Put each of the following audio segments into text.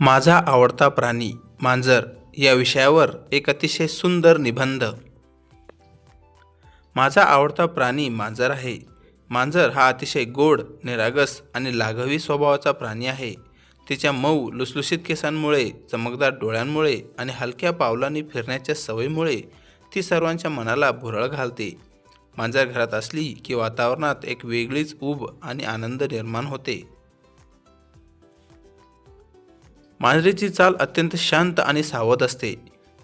माझा आवडता प्राणी मांजर या विषयावर एक अतिशय सुंदर निबंध. माझा आवडता प्राणी मांजर आहे. मांजर हा अतिशय गोड निरागस आणि लाघवी स्वभावाचा प्राणी आहे. तिच्या मऊ लुसलुशीत केसांमुळे चमकदार डोळ्यांमुळे आणि हलक्या पावलांनी फिरण्याच्या सवयीमुळे ती सर्वांच्या मनाला भुरळ घालते. मांजर घरात असली की वातावरणात एक वेगळीच ऊब आणि आनंद निर्माण होते. मांजरीची चाल अत्यंत शांत आणि सावध असते.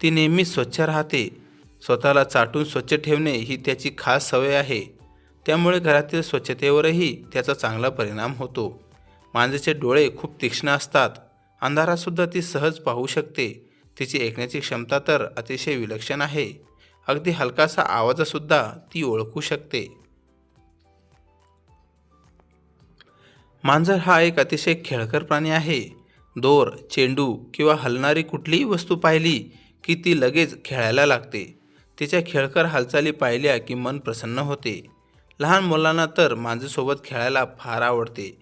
ती नेहमी स्वच्छ राहते. स्वतःला चाटून स्वच्छ ठेवणे ही त्याची खास सवय आहे. त्यामुळे घरातील स्वच्छतेवरही त्याचा चांगला परिणाम होतो. मांजरीचे डोळे खूप तीक्ष्ण असतात. अंधारातसुद्धा ती सहज पाहू शकते. तिची ऐकण्याची क्षमता तर अतिशय विलक्षण आहे. अगदी हलकासा आवाजसुद्धा ती ओळखू शकते. मांजर हा एक अतिशय खेळकर प्राणी आहे. दोर चेंडू किंवा हलणारी कुठलीही वस्तू पाहिली की ती लगेच खेळायला लागते. तिच्या खेळकर हालचाली पाहिल्या की मन प्रसन्न होते. लहान मुलांना तर मांजरसोबत खेळायला फार आवडते.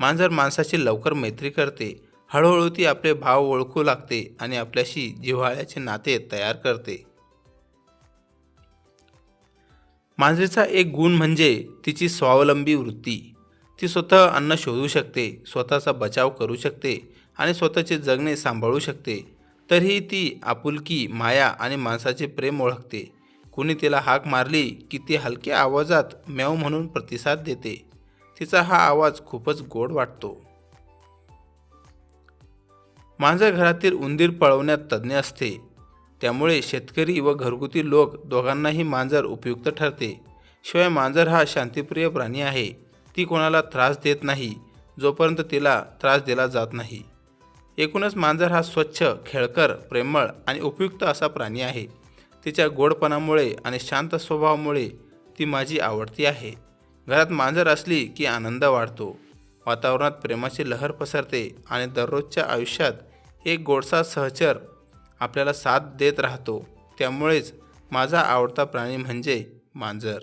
मांजर माणसाची लवकर मैत्री करते. हळूहळू ती आपले भाव ओळखू लागते आणि आपल्याशी जिव्हाळ्याचे नाते तयार करते. मांजरीचा एक गुण म्हणजे तिची स्वावलंबी वृत्ती. ती स्वतः अन्न शोधू शकते स्वतःचा बचाव करू शकते आणि स्वतःचे जगणे सांभाळू शकते. तरीही ती आपुलकी माया आणि माणसाचे प्रेम ओळखते. कुणी तिला हाक मारली की ती हलक्या आवाजात म्याव म्हणून प्रतिसाद देते. तिचा हा आवाज खूपच गोड वाटतो. मांजर घरातील उंदीर पळवण्यात तज्ज्ञ असते. त्यामुळे शेतकरी व घरगुती लोक दोघांनाही मांजर उपयुक्त ठरते. शिवाय मांजर हा शांतिप्रिय प्राणी आहे. ती कोणाला त्रास देत नाही. जोपर्यंत तिला त्रास दिला जात नाही. एकूणच मांजर हा स्वच्छ खेळकर प्रेमळ आणि उपयुक्त असा प्राणी आहे. तिच्या गोडपणामुळे आणि शांत स्वभावामुळे ती माझी आवडती आहे. घरात मांजर असली की आनंद वाढतो. वातावरणात प्रेमाची लहर पसरते आणि दररोजच्या आयुष्यात एक गोडसा सहचर आपल्याला साथ देत राहतो. त्यामुळेच माझा आवडता प्राणी म्हणजे मांजर.